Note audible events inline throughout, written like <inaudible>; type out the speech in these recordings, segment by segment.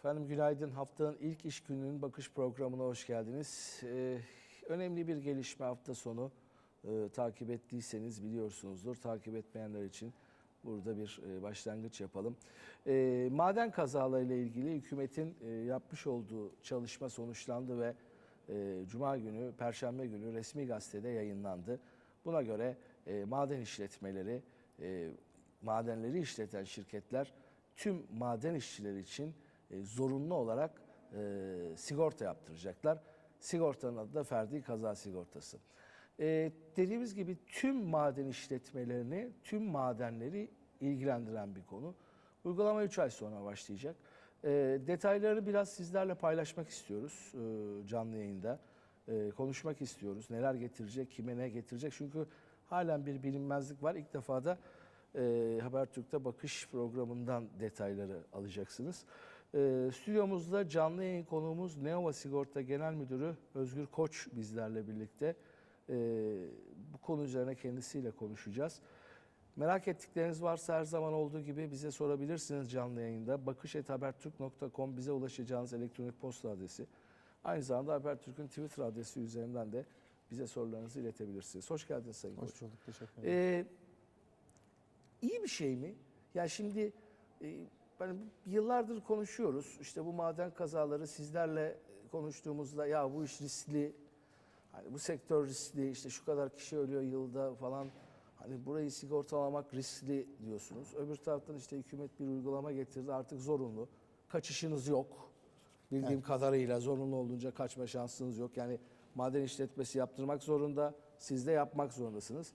Efendim günaydın. Haftanın ilk iş gününün bakış programına hoş geldiniz. Ee, önemli bir gelişme hafta sonu Ee, takip ettiyseniz biliyorsunuzdur. Takip etmeyenler için burada bir e, başlangıç yapalım. Ee, maden kazalarıyla ilgili hükümetin e, yapmış olduğu çalışma sonuçlandı ve e, Cuma günü, Perşembe günü resmi gazetede yayınlandı. Buna göre e, maden işletmeleri, e, madenleri işleten şirketler tüm maden işçileri için e, zorunlu olarak e, sigorta yaptıracaklar. Sigortanın adı da ferdi kaza sigortası. E, dediğimiz gibi tüm maden işletmelerini, tüm madenleri ilgilendiren bir konu. Uygulama 3 ay sonra başlayacak. E, detayları biraz sizlerle paylaşmak istiyoruz e, canlı yayında. E, konuşmak istiyoruz. Neler getirecek, kime ne getirecek? Çünkü halen bir bilinmezlik var. İlk defa da e, Habertürk'te bakış programından detayları alacaksınız. E, stüdyomuzda canlı yayın konuğumuz Neova Sigorta Genel Müdürü Özgür Koç bizlerle birlikte. E, bu konu üzerine kendisiyle konuşacağız. Merak ettikleriniz varsa her zaman olduğu gibi bize sorabilirsiniz canlı yayında. bakış.habertürk.com bize ulaşacağınız elektronik posta adresi. Aynı zamanda Habertürk'ün Twitter adresi üzerinden de bize sorularınızı iletebilirsiniz. Hoş geldiniz Sayın Koç. Hoş bulduk, teşekkür ederim. Ee, iyi bir şey mi? Ya şimdi e, ben yıllardır konuşuyoruz. İşte bu maden kazaları sizlerle konuştuğumuzda ya bu iş riskli. Hani bu sektör riskli. işte şu kadar kişi ölüyor yılda falan. Hani burayı sigortalamak riskli diyorsunuz. Öbür taraftan işte hükümet bir uygulama getirdi. Artık zorunlu. Kaçışınız yok. Bildiğim kadarıyla zorunlu olunca kaçma şansınız yok. Yani maden işletmesi yaptırmak zorunda. Siz de yapmak zorundasınız.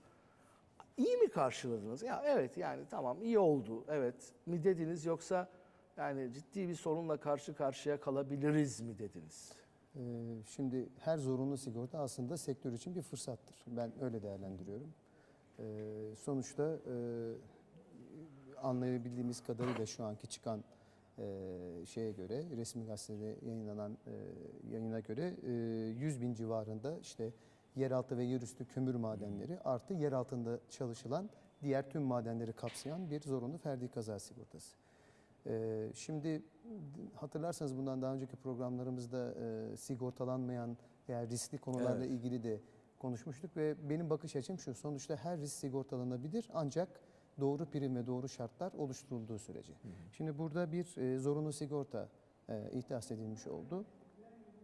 İyi mi karşıladınız? Ya evet yani tamam iyi oldu. Evet mi dediniz yoksa yani ciddi bir sorunla karşı karşıya kalabiliriz mi dediniz? Ee, şimdi her zorunlu sigorta aslında sektör için bir fırsattır. Ben öyle değerlendiriyorum. Ee, sonuçta e, anlayabildiğimiz kadarıyla şu anki çıkan e, şeye göre, resmi gazetede yayınlanan e, yayına göre e, 100 bin civarında işte yeraltı ve yerüstü kömür madenleri artı yer altında çalışılan diğer tüm madenleri kapsayan bir zorunlu ferdi kaza sigortası. Ee, Şimdi hatırlarsanız bundan daha önceki programlarımızda e, sigortalanmayan veya riskli konularla Evet. ilgili de konuşmuştuk ve benim bakış açım şu sonuçta her risk sigortalanabilir ancak doğru prim ve doğru şartlar oluşturulduğu sürece. Şimdi burada bir e, zorunlu sigorta e, ihdas edilmiş oldu.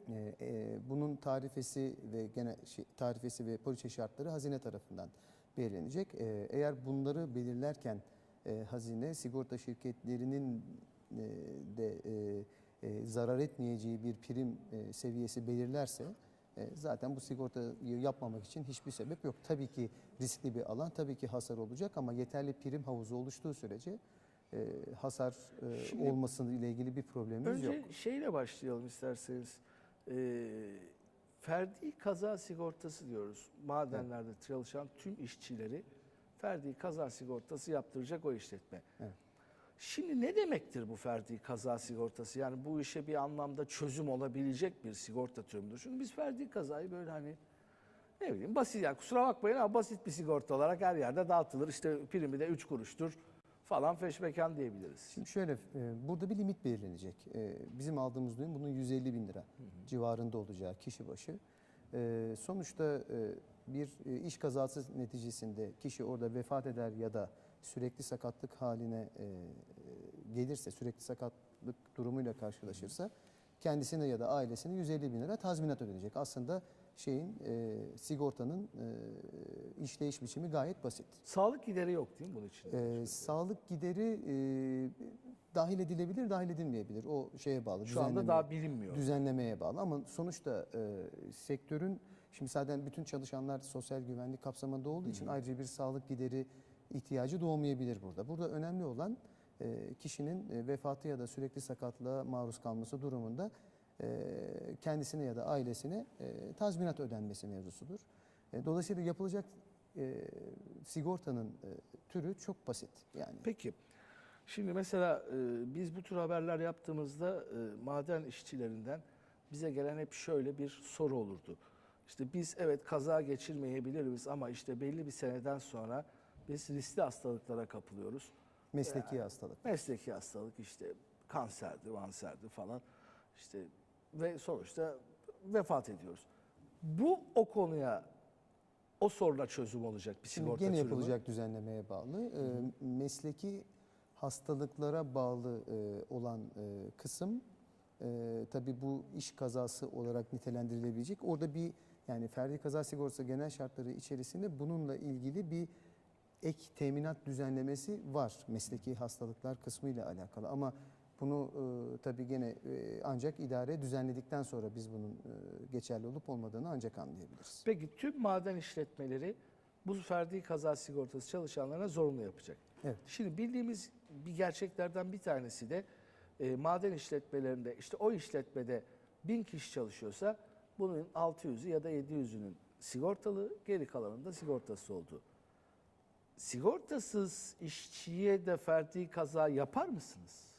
E, e, bunun tarifesi ve gene şey, tarifesi ve poliçe şartları hazine tarafından belirlenecek. E, eğer bunları belirlerken e, hazine sigorta şirketlerinin e, de e, e, zarar etmeyeceği bir prim e, seviyesi belirlerse e, zaten bu sigortayı yapmamak için hiçbir sebep yok. Tabii ki riskli bir alan, tabii ki hasar olacak ama yeterli prim havuzu oluştuğu sürece e, hasar e, Şimdi- ile ilgili bir problemimiz Önce yok. şeyle başlayalım isterseniz. Ee, ferdi kaza sigortası diyoruz. Madenlerde çalışan tüm işçileri ferdi kaza sigortası yaptıracak o işletme. Evet. Şimdi ne demektir bu ferdi kaza sigortası? Yani bu işe bir anlamda çözüm olabilecek bir sigorta türü müdür? Çünkü biz ferdi kazayı böyle hani ne bileyim basit yani kusura bakmayın ama basit bir sigorta olarak her yerde dağıtılır. İşte primi de 3 kuruştur falan feşmekan diyebiliriz. Şimdi şöyle, e, burada bir limit belirlenecek. E, bizim aldığımız duyum bunun 150 bin lira civarında olacağı kişi başı. E, sonuçta e, bir e, iş kazası neticesinde kişi orada vefat eder ya da sürekli sakatlık haline e, gelirse, sürekli sakatlık durumuyla karşılaşırsa kendisine ya da ailesine 150 bin lira tazminat ödenecek. Aslında şeyin e, sigortanın e, işleyiş biçimi gayet basit. Sağlık gideri yok değil mi bunun için? Ee, sağlık gideri e, dahil edilebilir, dahil edilmeyebilir. O şeye bağlı. Şu anda daha bilinmiyor. Düzenlemeye bağlı ama sonuçta e, sektörün, şimdi zaten bütün çalışanlar sosyal güvenlik kapsamında olduğu için ayrıca bir sağlık gideri ihtiyacı doğmayabilir burada. Burada önemli olan e, kişinin e, vefatı ya da sürekli sakatlığa maruz kalması durumunda e, kendisine ya da ailesine e, tazminat ödenmesi mevzusudur. E, dolayısıyla yapılacak e, sigortanın e, türü çok basit. Yani Peki. Şimdi mesela e, biz bu tür haberler yaptığımızda e, maden işçilerinden bize gelen hep şöyle bir soru olurdu. İşte biz evet kaza geçirmeyebiliriz ama işte belli bir seneden sonra biz riskli hastalıklara kapılıyoruz. mesleki hastalık. Mesleki hastalık işte kanserdi, manserdi falan işte ve sonuçta vefat ediyoruz. Bu o konuya o soruna çözüm olacak bir Şimdi sigorta gene türü mü? yapılacak düzenlemeye bağlı. Ee, mesleki hastalıklara bağlı e, olan e, kısım e, tabii bu iş kazası olarak nitelendirilebilecek. Orada bir yani ferdi kaza sigortası genel şartları içerisinde bununla ilgili bir ek teminat düzenlemesi var mesleki hastalıklar kısmı ile alakalı ama bunu e, tabii gene e, ancak idare düzenledikten sonra biz bunun e, geçerli olup olmadığını ancak anlayabiliriz. Peki tüm maden işletmeleri bu ferdi kaza sigortası çalışanlarına zorunlu yapacak. Evet. Şimdi bildiğimiz bir gerçeklerden bir tanesi de e, maden işletmelerinde işte o işletmede bin kişi çalışıyorsa bunun 600'ü ya da 700'ünün sigortalı geri kalanının da sigortası oldu. Sigortasız işçiye de ferdi kaza yapar mısınız?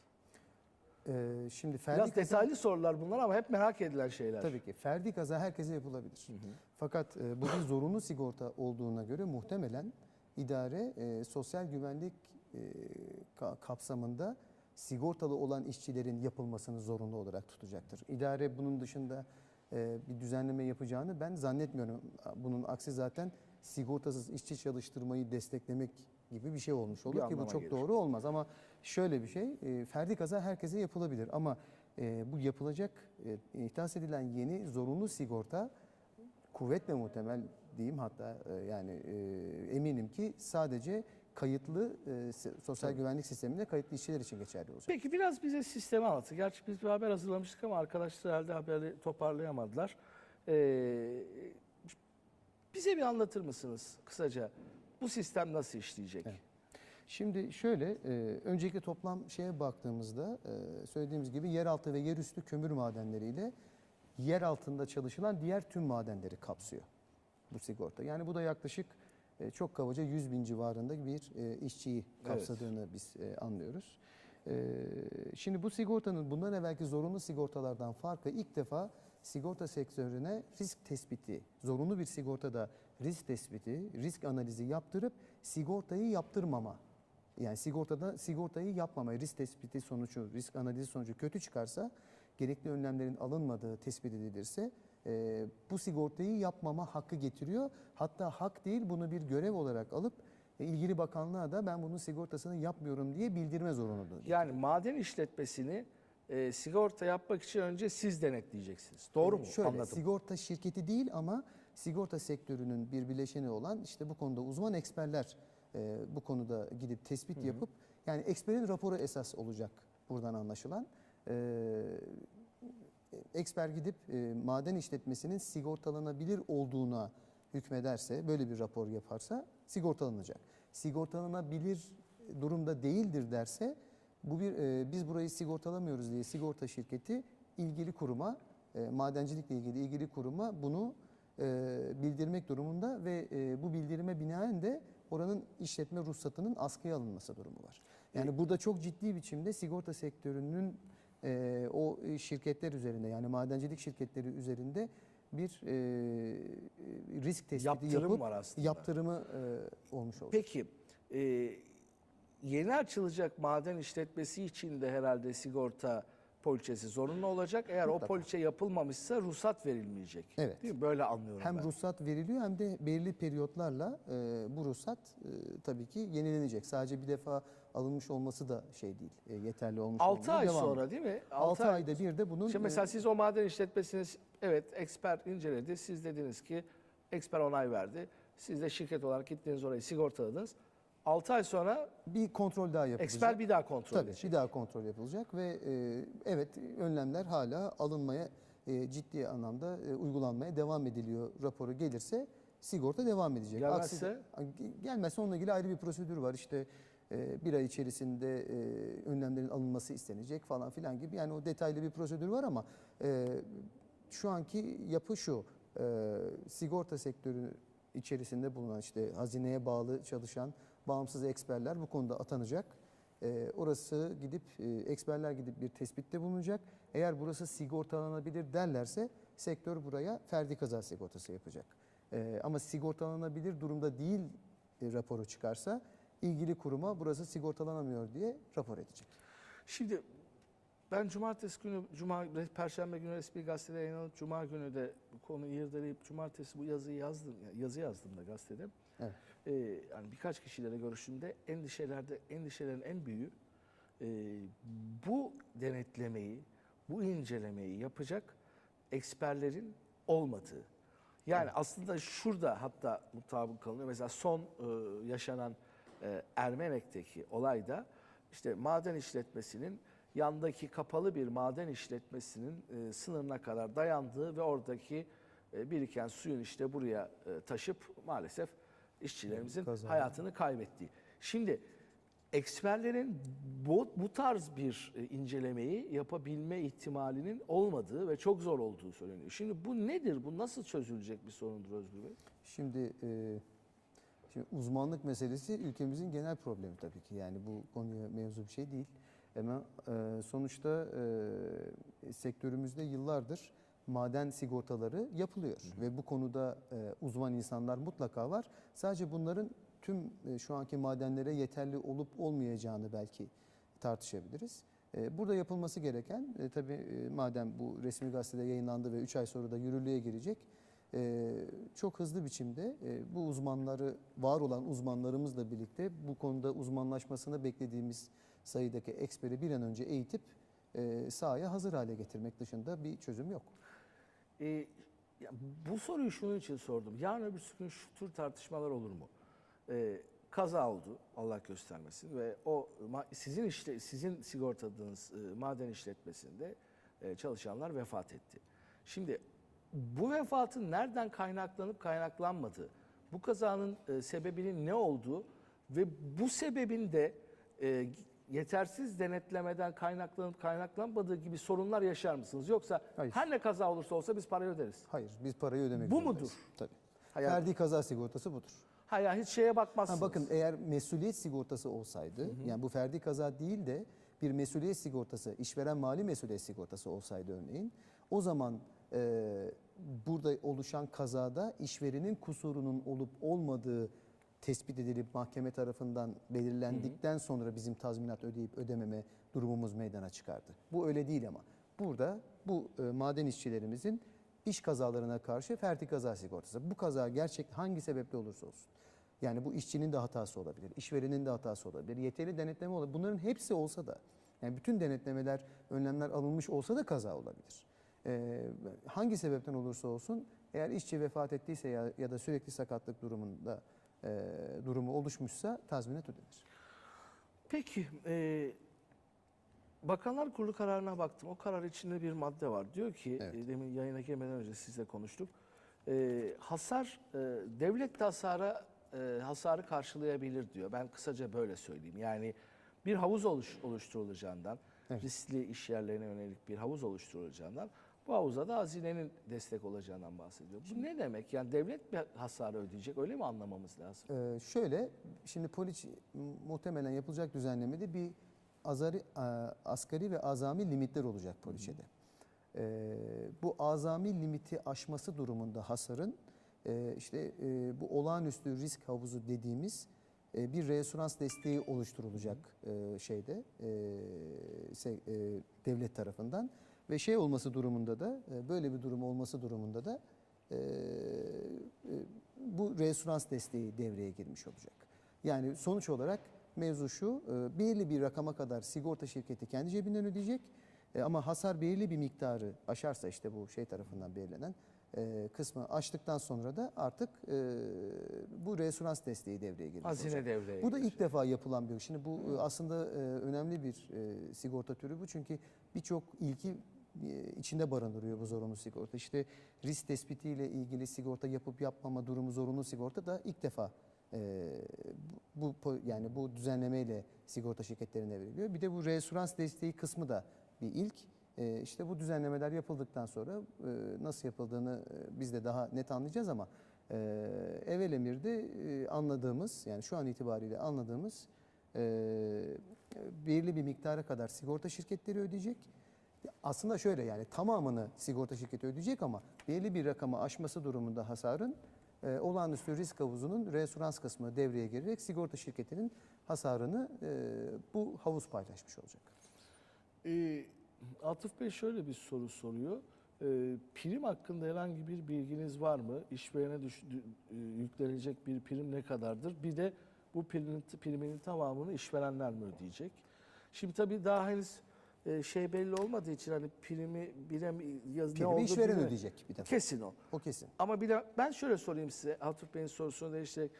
Ee, şimdi ferdi Biraz kaza- detaylı sorular bunlar ama hep merak edilen şeyler. Tabii ki. Ferdi kaza herkese yapılabilir. Fakat e, bu bir zorunlu sigorta olduğuna göre muhtemelen idare e, sosyal güvenlik e, ka- kapsamında sigortalı olan işçilerin yapılmasını zorunlu olarak tutacaktır. İdare bunun dışında e, bir düzenleme yapacağını ben zannetmiyorum. Bunun aksi zaten sigortasız işçi çalıştırmayı desteklemek gibi bir şey olmuş olur ki bu çok gelir. doğru olmaz ama şöyle bir şey e, ferdi kaza herkese yapılabilir ama e, bu yapılacak e, ihtas edilen yeni zorunlu sigorta kuvvetle muhtemel diyeyim hatta e, yani e, eminim ki sadece kayıtlı e, sosyal Tabii. güvenlik sisteminde kayıtlı işçiler için geçerli olacak. Peki biraz bize sistemi anlatın. Gerçi biz bir haber hazırlamıştık ama arkadaşlar herhalde haberi toparlayamadılar. Ee, bize bir anlatır mısınız kısaca? Bu sistem nasıl işleyecek? Evet. Şimdi şöyle, e, öncelikle toplam şeye baktığımızda e, söylediğimiz gibi yeraltı ve yerüstü kömür madenleriyle yer altında çalışılan diğer tüm madenleri kapsıyor bu sigorta. Yani bu da yaklaşık e, çok kabaca 100 bin civarında bir e, işçiyi kapsadığını biz e, anlıyoruz. E, şimdi bu sigortanın bundan evvelki zorunlu sigortalardan farkı ilk defa sigorta sektörüne risk tespiti, zorunlu bir sigortada risk tespiti, risk analizi yaptırıp sigortayı yaptırmama. Yani sigortada sigortayı yapmama, risk tespiti sonucu, risk analizi sonucu kötü çıkarsa, gerekli önlemlerin alınmadığı tespit edilirse e, bu sigortayı yapmama hakkı getiriyor. Hatta hak değil bunu bir görev olarak alıp e, ilgili bakanlığa da ben bunun sigortasını yapmıyorum diye bildirme zorunluluğu. Yani maden işletmesini e, sigorta yapmak için önce siz denetleyeceksiniz. Doğru mu? Şöyle, Anladım. sigorta şirketi değil ama sigorta sektörünün bir bileşeni olan işte bu konuda uzman eksperler e, bu konuda gidip tespit yapıp yani eksperin raporu esas olacak buradan anlaşılan. E, eksper gidip e, maden işletmesinin sigortalanabilir olduğuna hükmederse, böyle bir rapor yaparsa sigortalanacak. Sigortalanabilir durumda değildir derse bu bir e, biz burayı sigortalamıyoruz diye sigorta şirketi ilgili kuruma e, madencilikle ilgili ilgili kuruma bunu e, bildirmek durumunda ve e, bu bildirime binaen de oranın işletme ruhsatının askıya alınması durumu var. Yani burada çok ciddi biçimde sigorta sektörünün e, o şirketler üzerinde yani madencilik şirketleri üzerinde bir e, risk tespiti Yaptırım yapıp var aslında. yaptırımı e, olmuş olacak. Peki e, yeni açılacak maden işletmesi için de herhalde sigorta poliçesi zorunlu olacak. Eğer o Mutlaka. poliçe yapılmamışsa ruhsat verilmeyecek. Evet. Değil mi? Böyle anlıyorum Hem ben. ruhsat veriliyor hem de belirli periyotlarla e, bu ruhsat e, tabii ki yenilenecek. Sadece bir defa alınmış olması da şey değil, e, yeterli olmuş 6 olmuyor. ay Devam sonra değil mi? 6 Altı ayda bir de bunun Şimdi e, mesela siz o maden işletmesiniz, evet eksper inceledi. Siz dediniz ki eksper onay verdi. Siz de şirket olarak gittiniz orayı sigortaladınız. 6 ay sonra bir kontrol daha yapılacak. eksper bir daha kontrol Tabii edecek. bir daha kontrol yapılacak ve e, evet önlemler hala alınmaya e, ciddi anlamda e, uygulanmaya devam ediliyor raporu gelirse sigorta devam edecek. Gelmezse? Aksi- gelmezse onunla ilgili ayrı bir prosedür var. İşte e, bir ay içerisinde e, önlemlerin alınması istenecek falan filan gibi. Yani o detaylı bir prosedür var ama e, şu anki yapı şu. E, sigorta sektörü içerisinde bulunan işte hazineye bağlı çalışan bağımsız eksperler bu konuda atanacak. E, orası gidip e, eksperler gidip bir tespitte bulunacak. Eğer burası sigortalanabilir derlerse sektör buraya ferdi kaza sigortası yapacak. E, ama sigortalanabilir durumda değil e, raporu çıkarsa ilgili kuruma burası sigortalanamıyor diye rapor edecek. Şimdi Ben cumartesi günü, cuma, perşembe günü resmi gazetede yayınlanıp cuma günü de bu konuyu irdeleyip cumartesi bu yazıyı yazdım, yazı yazdım da gazetede. Evet. Ee, yani birkaç kişiyle görüştüğümde endişelerde, endişelerin en büyüğü e, bu denetlemeyi, bu incelemeyi yapacak eksperlerin olmadığı. Yani aslında şurada hatta mutabık kalınıyor. Mesela son e, yaşanan e, Ermenek'teki olayda işte maden işletmesinin yandaki kapalı bir maden işletmesinin e, sınırına kadar dayandığı ve oradaki e, biriken suyun işte buraya e, taşıp maalesef işçilerimizin Kaza. hayatını kaybettiği. Şimdi eksperlerin bu, bu tarz bir e, incelemeyi yapabilme ihtimalinin olmadığı ve çok zor olduğu söyleniyor. Şimdi bu nedir? Bu nasıl çözülecek bir sorundur Özgür Bey? Şimdi, e, şimdi uzmanlık meselesi ülkemizin genel problemi tabii ki. Yani bu konuya mevzu bir şey değil. Ama e, sonuçta e, sektörümüzde yıllardır maden sigortaları yapılıyor. Ve bu konuda e, uzman insanlar mutlaka var. Sadece bunların tüm e, şu anki madenlere yeterli olup olmayacağını belki tartışabiliriz. E, Burada yapılması gereken, e, tabii e, madem bu resmi gazetede yayınlandı ve 3 ay sonra da yürürlüğe girecek, e, çok hızlı biçimde e, bu uzmanları, var olan uzmanlarımızla birlikte bu konuda uzmanlaşmasını beklediğimiz sayıdaki eksperi bir an önce eğitip e, sahaya hazır hale getirmek dışında bir çözüm yok. Ee, ya bu soruyu şunun için sordum. Yarın öbür gün şu tür tartışmalar olur mu? Ee, kaza oldu Allah göstermesin ve o sizin işte sizin sigortadığınız e, maden işletmesinde e, çalışanlar vefat etti. Şimdi bu vefatın nereden kaynaklanıp kaynaklanmadığı, bu kazanın e, sebebinin ne olduğu ve bu sebebin de e, yetersiz denetlemeden kaynaklanıp kaynaklanmadığı gibi sorunlar yaşar mısınız? Yoksa Hayır. her ne kaza olursa olsa biz parayı öderiz. Hayır, biz parayı ödemek Bu zorundayız. mudur? Tabii. Hayır. Ferdi kaza sigortası budur. Ha ya hiç şeye bakmazsınız. Ha, bakın eğer mesuliyet sigortası olsaydı, yani bu ferdi kaza değil de bir mesuliyet sigortası, işveren mali mesuliyet sigortası olsaydı örneğin, o zaman e, burada oluşan kazada işverenin kusurunun olup olmadığı tespit edilip mahkeme tarafından belirlendikten sonra bizim tazminat ödeyip ödememe durumumuz meydana çıkardı. Bu öyle değil ama. Burada bu e, maden işçilerimizin iş kazalarına karşı ferdi kaza sigortası. Bu kaza gerçek hangi sebeple olursa olsun. Yani bu işçinin de hatası olabilir, işverenin de hatası olabilir, yeterli denetleme olabilir. Bunların hepsi olsa da, yani bütün denetlemeler, önlemler alınmış olsa da kaza olabilir. Ee, hangi sebepten olursa olsun, eğer işçi vefat ettiyse ya, ya da sürekli sakatlık durumunda e, durumu oluşmuşsa tazminat ödenir. Peki e, Bakanlar Kurulu kararına baktım. O karar içinde bir madde var. Diyor ki Evet. e, demin yayına girmeden önce sizle konuştuk. E, hasar e, devlet de hasara e, hasarı karşılayabilir diyor. Ben kısaca böyle söyleyeyim. Yani bir havuz oluş, oluşturulacağından, Evet. riskli iş yerlerine yönelik bir havuz oluşturulacağından bu havuza da hazinenin destek olacağından bahsediyor. Bu ne demek? Yani devlet mi hasarı ödeyecek? Öyle mi anlamamız lazım? Ee, şöyle, şimdi poliç muhtemelen yapılacak düzenlemede bir azari, asgari ve azami limitler olacak poliçede. Ee, bu azami limiti aşması durumunda hasarın e, işte e, bu olağanüstü risk havuzu dediğimiz e, bir reasürans desteği oluşturulacak e, şeyde e, se- e, devlet tarafından ve şey olması durumunda da e, böyle bir durum olması durumunda da e, e, bu reasürans desteği devreye girmiş olacak. Yani sonuç olarak mevzu şu, belirli bir rakama kadar sigorta şirketi kendi cebinden ödeyecek ama hasar belirli bir miktarı aşarsa işte bu şey tarafından belirlenen kısmı aştıktan sonra da artık bu reasürans desteği devreye girmiş Hazine olacak. devreye Bu da girecek. ilk defa yapılan bir Şimdi bu aslında önemli bir sigorta türü bu. Çünkü birçok ilki içinde barındırıyor bu zorunlu sigorta. İşte risk tespitiyle ilgili sigorta yapıp yapmama durumu zorunlu sigorta da ilk defa e, bu yani bu düzenlemeyle sigorta şirketlerine veriliyor. Bir de bu reasürans desteği kısmı da bir ilk. E, işte bu düzenlemeler yapıldıktan sonra e, nasıl yapıldığını e, biz de daha net anlayacağız ama e, evvel emirde e, anladığımız yani şu an itibariyle anladığımız e, belirli bir miktara kadar sigorta şirketleri ödeyecek. Aslında şöyle yani tamamını sigorta şirketi ödeyecek ama belirli bir rakamı aşması durumunda hasarın e, olağanüstü risk havuzunun reasürans kısmı devreye girerek sigorta şirketinin hasarını e, bu havuz paylaşmış olacak. Ee, Atıf Bey şöyle bir soru soruyor. Ee, prim hakkında herhangi bir bilginiz var mı? İşverene düş, dü- e, yüklenecek bir prim ne kadardır? Bir de bu primin, priminin tamamını işverenler mi ödeyecek? Şimdi tabii daha henüz e, şey belli olmadığı için hani primi bilem yaz, ne Primi olduğu işveren bilme- ödeyecek bir defa. Kesin o. O kesin. Ama bir de ben şöyle sorayım size Atıf Bey'in sorusunu değiştirerek.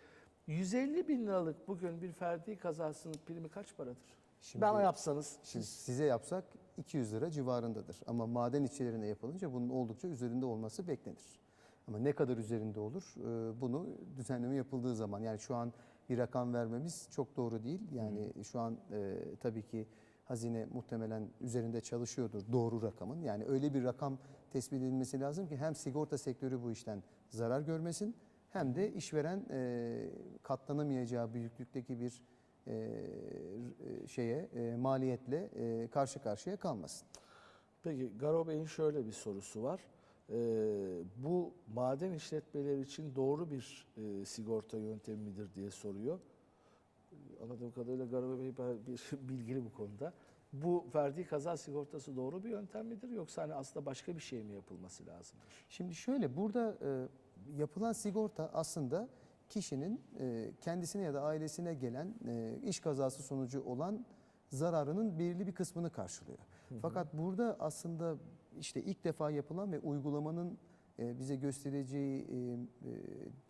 150 bin liralık bugün bir ferdi kazasının primi kaç paradır? Şimdi- Bana yapsanız. Şimdi siz- size yapsak 200 lira civarındadır. Ama maden işçilerine yapılınca bunun oldukça üzerinde olması beklenir. Ama ne kadar üzerinde olur e, bunu düzenleme yapıldığı zaman yani şu an bir rakam vermemiz çok doğru değil. Yani şu an e, tabii ki hazine muhtemelen üzerinde çalışıyordur doğru rakamın. Yani öyle bir rakam tespit edilmesi lazım ki hem sigorta sektörü bu işten zarar görmesin hem de işveren e, katlanamayacağı büyüklükteki bir e, e, şeye e, maliyetle e, karşı karşıya kalmasın. Peki Garo Bey'in şöyle bir sorusu var. Ee, bu maden işletmeleri için doğru bir e, sigorta yöntemi midir diye soruyor. Anladığım kadarıyla Garo Bey bir <laughs> bilgili bu konuda. Bu verdiği kaza sigortası doğru bir yöntem midir yoksa hani aslında başka bir şey mi yapılması lazımdır? Şimdi şöyle burada e, yapılan sigorta aslında kişinin e, kendisine ya da ailesine gelen e, iş kazası sonucu olan zararının belirli bir kısmını karşılıyor. Fakat burada aslında işte ilk defa yapılan ve uygulamanın e, bize göstereceği e, e,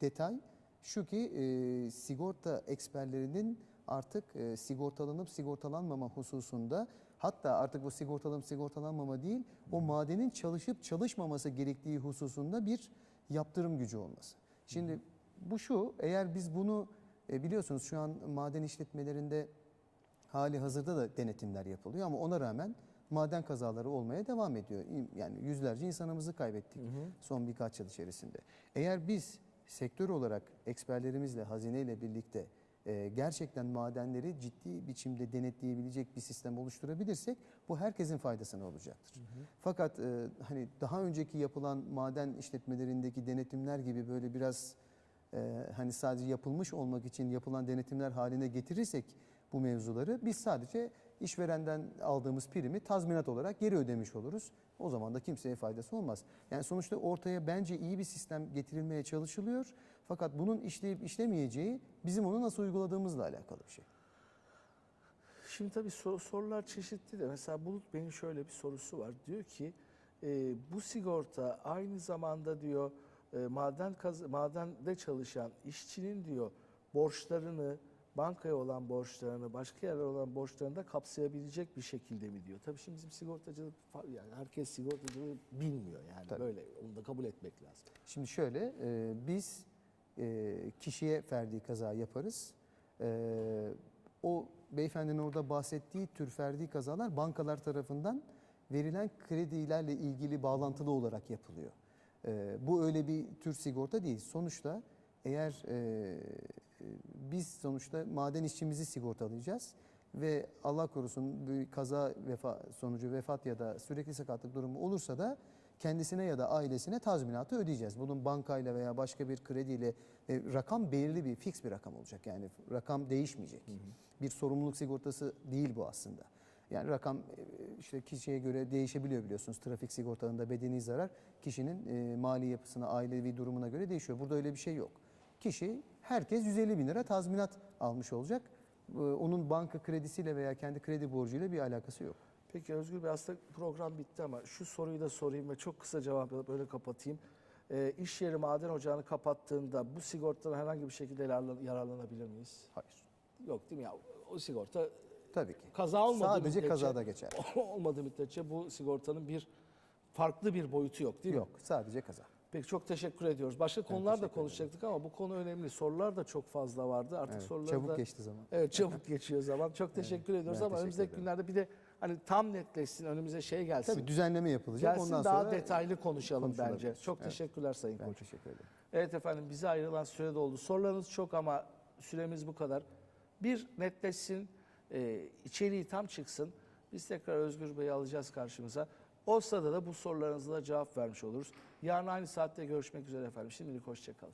detay şu ki e, sigorta eksperlerinin artık e, sigortalanıp sigortalanmama hususunda hatta artık bu sigortalanıp sigortalanmama değil o madenin çalışıp çalışmaması gerektiği hususunda bir yaptırım gücü olması. Şimdi bu şu eğer biz bunu e, biliyorsunuz şu an maden işletmelerinde hali hazırda da denetimler yapılıyor ama ona rağmen maden kazaları olmaya devam ediyor. Yani yüzlerce insanımızı kaybettik son birkaç yıl içerisinde. Eğer biz sektör olarak eksperlerimizle, hazineyle birlikte e, gerçekten madenleri ciddi biçimde denetleyebilecek bir sistem oluşturabilirsek bu herkesin faydasına olacaktır. Fakat e, hani daha önceki yapılan maden işletmelerindeki denetimler gibi böyle biraz e, hani sadece yapılmış olmak için yapılan denetimler haline getirirsek bu mevzuları biz sadece işverenden aldığımız primi tazminat olarak geri ödemiş oluruz. O zaman da kimseye faydası olmaz. Yani sonuçta ortaya bence iyi bir sistem getirilmeye çalışılıyor. Fakat bunun işleyip işlemeyeceği bizim onu nasıl uyguladığımızla alakalı bir şey. Şimdi tabii sor- sorular çeşitli de mesela Bulut Bey'in şöyle bir sorusu var. Diyor ki e, bu sigorta aynı zamanda diyor e, maden kaz- madende çalışan işçinin diyor borçlarını bankaya olan borçlarını başka yerlere olan borçlarını da kapsayabilecek bir şekilde mi diyor. Tabii şimdi bizim sigortacılık yani herkes sigortacılığı bilmiyor yani Tabii. böyle onu da kabul etmek lazım. Şimdi şöyle e, biz e, kişiye ferdi kaza yaparız. E, o beyefendinin orada bahsettiği tür ferdi kazalar bankalar tarafından verilen kredilerle ilgili bağlantılı olarak yapılıyor. E, bu öyle bir tür sigorta değil. Sonuçta eğer biz sonuçta maden işçimizi sigortalayacağız ve Allah korusun bir kaza vefa sonucu vefat ya da sürekli sakatlık durumu olursa da kendisine ya da ailesine tazminatı ödeyeceğiz. Bunun bankayla veya başka bir krediyle e, rakam belirli bir fix bir rakam olacak. Yani rakam değişmeyecek. Bir sorumluluk sigortası değil bu aslında. Yani rakam e, işte kişiye göre değişebiliyor biliyorsunuz. Trafik sigortalarında bedeni zarar kişinin e, mali yapısına, ailevi durumuna göre değişiyor. Burada öyle bir şey yok. Kişi herkes 150 bin lira tazminat almış olacak. E, Onun banka kredisiyle veya kendi kredi borcuyla bir alakası yok. Peki Özgür Bey aslında program bitti ama şu soruyu da sorayım ve çok kısa cevap alıp öyle kapatayım. Ee, iş yeri maden ocağını kapattığında bu sigortadan herhangi bir şekilde yararlan- yararlanabilir miyiz? Hayır. Yok değil mi ya? O sigorta Tabii ki. kaza olmadığı Sadece müddetçe, kazada geçer. <laughs> olmadığı müddetçe bu sigortanın bir farklı bir boyutu yok değil mi? Yok, sadece kaza. Peki çok teşekkür ediyoruz. Başka konular da teşekkür konuşacaktık ama bu konu önemli. Sorular da çok fazla vardı. Artık Evet, soruları çabuk da... geçti zaman. Evet çabuk <laughs> geçiyor zaman. Çok teşekkür ediyoruz ben ama teşekkür önümüzdeki ederim. günlerde bir de hani tam netleşsin, önümüze şey gelsin. Tabii düzenleme yapılacak. Gelsin Ondan daha sonra detaylı konuşalım bence. Çok Evet. teşekkürler Sayın ben Koç. teşekkür ederim. Evet efendim bize ayrılan süre doldu. Sorularınız çok ama süremiz bu kadar. Bir netleşsin, e, içeriği tam çıksın. Biz tekrar Özgür Bey'i alacağız karşımıza. O sırada da bu sorularınıza da cevap vermiş oluruz. Yarın aynı saatte görüşmek üzere efendim. Şimdilik hoşçakalın.